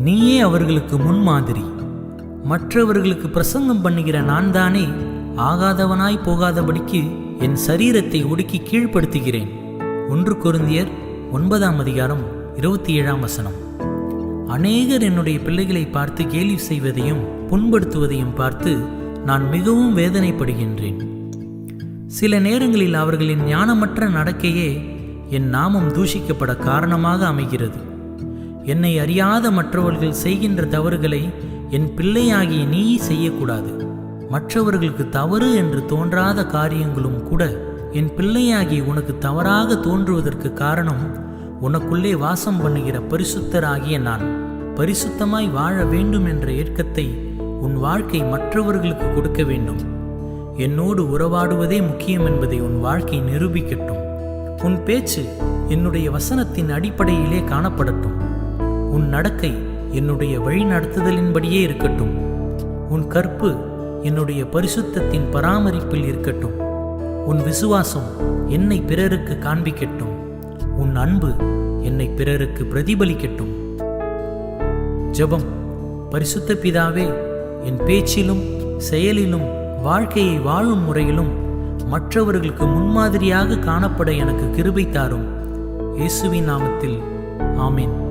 நீயே அவர்களுக்கு முன்மாதிரி. மற்றவர்களுக்கு பிரசங்கம் பண்ணுகிற நான் தானே ஆகாதவனாய் போகாதபடிக்கு என் சரீரத்தை ஒடுக்கி கீழ்ப்படுத்துகிறேன். ஒன்று கொருந்தியர் ஒன்பதாம் அதிகாரம் இருபத்தி ஏழாம் வசனம். அநேகர் என்னுடைய பிள்ளைகளை பார்த்து கேலி செய்வதையும் புண்படுத்துவதையும் பார்த்து நான் மிகவும் வேதனைப்படுகின்றேன். சில நேரங்களில் அவர்களின் ஞானமற்ற நடக்கையே என் நாமம் தூஷிக்கப்பட காரணமாக அமைகிறது. என்னை அறியாத மற்றவர்கள் செய்கின்ற தவறுகளை என் பிள்ளையாகிய நீ செய்யக்கூடாது. மற்றவர்களுக்கு தவறு என்று தோன்றாத காரியங்களும் கூட என் பிள்ளையாகி உனக்கு தவறாக தோன்றுவதற்கு காரணம் உனக்குள்ளே வாசம் பண்ணுகிற பரிசுத்தராகிய நான். பரிசுத்தமாய் வாழ வேண்டும் என்ற ஏற்கத்தை உன் வாழ்க்கை மற்றவர்களுக்கு கொடுக்க வேண்டும். என்னோடு உறவாடுவதே முக்கியம் என்பதை உன் வாழ்க்கை நிரூபிக்கட்டும். உன் பேச்சு என்னுடைய வசனத்தின் அடிப்படையிலே காணப்படட்டும். உன் நடக்கை என்னுடைய வழிநடத்துதலின்படியே இருக்கட்டும். உன் கற்பு என்னுடைய பரிசுத்தத்தின் பராமரிப்பில் இருக்கட்டும். உன் விசுவாசம் என்னை பிறருக்கு காண்பிக்கட்டும். உன் அன்பு என்னை பிறருக்கு பிரதிபலிக்கட்டும். ஜெபம். பரிசுத்த பிதாவே என் பேச்சிலும் செயலிலும் வாழ்க்கையை வாழும் முறையிலும் மற்றவர்களுக்கு முன்மாதிரியாக காணப்பட எனக்கு கிருபை தாரும். இயேசுவின் நாமத்தில். ஆமீன்.